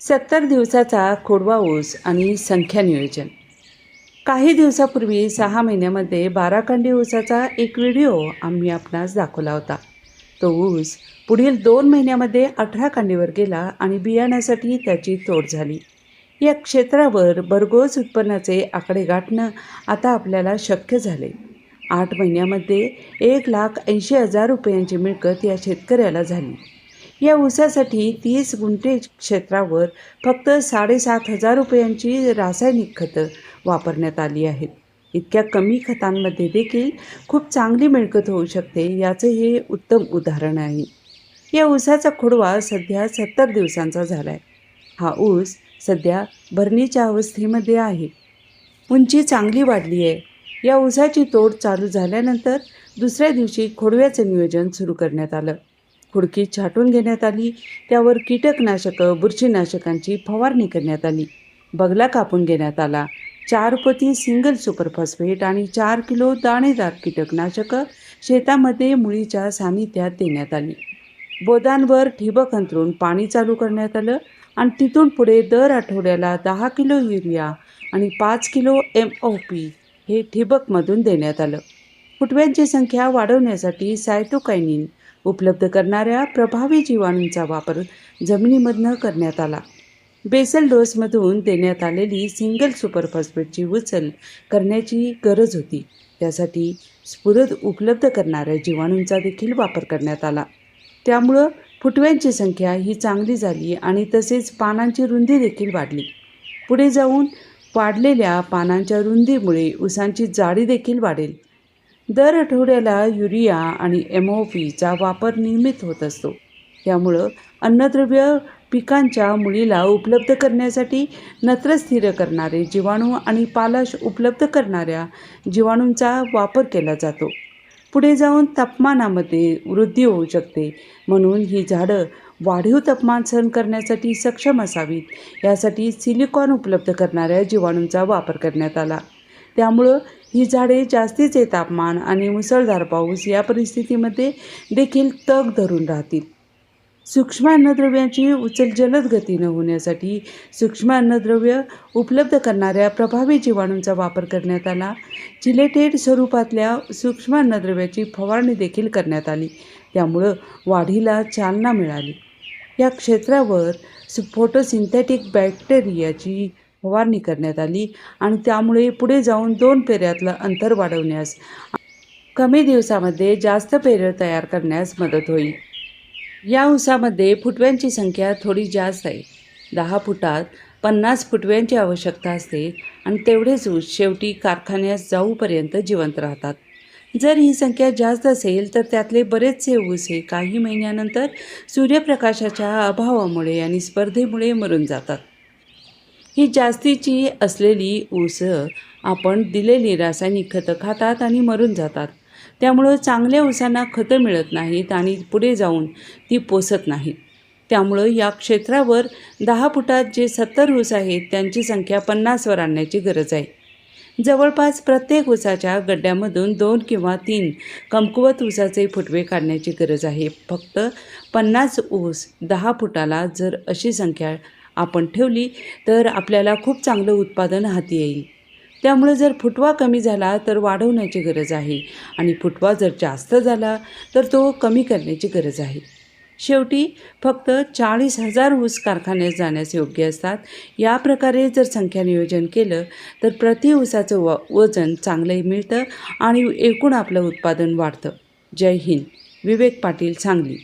सत्तर दिवसाचा खोडवा ऊस आणि संख्या नियोजन. काही दिवसापूर्वी सहा महिन्यामध्ये बारा ऊसाचा एक व्हिडिओ आम्ही आपणास दाखवला होता. तो ऊस पुढील दोन महिन्यामध्ये अठरा कांडीवर गेला आणि बियाण्यासाठी त्याची तोड झाली. या क्षेत्रावर भरघोस उत्पन्नाचे आकडे गाठणं आता आपल्याला शक्य झाले. आठ महिन्यामध्ये एक लाख ऐंशी हजार रुपयांची मिळकत या शेतकऱ्याला झाली. या ऊसासाठी तीस गुंठे क्षेत्रावर फक्त साडेसात हजार रुपयांची रासायनिक खतं वापरण्यात आली आहेत. इतक्या कमी खतांमध्ये देखील खूप चांगली मिळकत होऊ शकते याचं हे उत्तम उदाहरण आहे. या ऊसाचा खोडवा सध्या सत्तर दिवसांचा झाला आहे हा ऊस सध्या भरणीच्या अवस्थेमध्ये आहे. उंची चांगली वाढली आहे. या ऊसाची तोड चालू झाल्यानंतर दुसऱ्या दिवशी खोडव्याचं नियोजन सुरू करण्यात आलं. खुडकी छाटून घेण्यात आली. त्यावर कीटकनाशकं बुरशीनाशकांची फवारणी करण्यात आली. बगला कापून घेण्यात आला. चार पती सिंगल सुपरफॉस्फेट आणि चार किलो दाणेदार कीटकनाशकं शेतामध्ये मुळीच्या सानिध्यात देण्यात आली. बोदांवर ठिबक अंतरून पाणी चालू करण्यात आलं आणि तिथून पुढे दर आठवड्याला दहा किलो युरिया आणि पाच किलो एम ओ पी हे ठिबकमधून देण्यात आलं. फुटव्यांची संख्या वाढवण्यासाठी सायटोकायनिन उपलब्ध करणाऱ्या प्रभावी जीवाणूंचा वापर जमिनीमधनं करण्यात आला. बेसल डोसमधून देण्यात आलेली सिंगल सुपर फॉस्फेटची उचल करण्याची गरज होती. त्यासाठी स्फुरद उपलब्ध करणाऱ्या जीवाणूंचा देखील वापर करण्यात आला. त्यामुळं फुटव्यांची संख्या ही चांगली झाली आणि तसेच पानांची रुंदी देखील वाढली. पुढे जाऊन वाढलेल्या पानांच्या रुंदीमुळे उसांची जाडी देखील वाढेल. दर आठवड्याला युरिया आणि एम ओ पीचा वापर नियमित होत असतो. त्यामुळं अन्नद्रव्य पिकांच्या मुळीला उपलब्ध करण्यासाठी नत्र स्थिर करणारे जीवाणू आणि पालाश उपलब्ध करणाऱ्या जीवाणूंचा वापर केला जातो. पुढे जाऊन तापमानामध्ये वृद्धी होऊ शकते. म्हणून ही झाडं वाढीव तापमान सहन करण्यासाठी सक्षम असावीत. यासाठी सिलिकॉन उपलब्ध करणाऱ्या जीवाणूंचा वापर करण्यात आला. त्यामुळं ही झाडे जास्तीचे तापमान आणि मुसळधार पाऊस या परिस्थितीमध्ये देखील तग धरून राहतील. सूक्ष्म अन्नद्रव्यांची उचल जलद गतीनं होण्यासाठी सूक्ष्म अन्नद्रव्य उपलब्ध करणाऱ्या प्रभावी जीवाणूंचा वापर करण्यात आला. चिलेटेड स्वरूपातल्या सूक्ष्म अन्नद्रव्याची फवारणी देखील करण्यात आली. त्यामुळं वाढीला चालना मिळाली. या क्षेत्रावर फोटोसिंथेटिक बॅक्टेरियाची फवारणी करण्यात आली आणि त्यामुळे पुढे जाऊन दोन पेऱ्यातलं अंतर वाढवण्यास कमी दिवसामध्ये जास्त पेरं तयार करण्यास मदत होईल. या ऊसामध्ये फुटव्यांची संख्या थोडी जास्त आहे. दहा फुटात पन्नास फुटव्यांची आवश्यकता असते आणि तेवढेच ऊस शेवटी कारखान्यास जाऊपर्यंत जिवंत राहतात. जर ही संख्या जास्त असेल तर त्यातले बरेचसे ऊस हे काही महिन्यानंतर सूर्यप्रकाशाच्या अभावामुळे आणि स्पर्धेमुळे मरून जातात. ही जास्तीची असलेली ऊस आपण दिलेली रासायनिक खतं खातात आणि मरून जातात. त्यामुळं चांगल्या ऊसांना खतं मिळत नाहीत आणि पुढे जाऊन ती पोसत नाहीत. त्यामुळं या क्षेत्रावर दहा फुटात जे सत्तर ऊस आहेत त्यांची संख्या पन्नासवर आणण्याची गरज आहे. जवळपास प्रत्येक ऊसाच्या गड्ड्यामधून दोन किंवा तीन कमकुवत ऊसाचे फुटवे काढण्याची गरज आहे. फक्त पन्नास ऊस दहा फुटाला जर अशी संख्या आपण ठेवली तर आपल्याला खूप चांगलं उत्पादन हाती येईल. त्यामुळे जर फुटवा कमी झाला तर वाढवण्याची गरज आहे. आणि फुटवा जर जास्त झाला तर तो कमी करण्याची गरज आहे. शेवटी फक्त चाळीस हजार ऊस कारखान्यात जाण्यास योग्य असतात. या प्रकारे जर संख्या नियोजन केलं तर प्रति ऊसाचं व वजन चांगलंही मिळतं आणि एकूण आपलं उत्पादन वाढतं. जय हिंद. विवेक पाटील सांगली.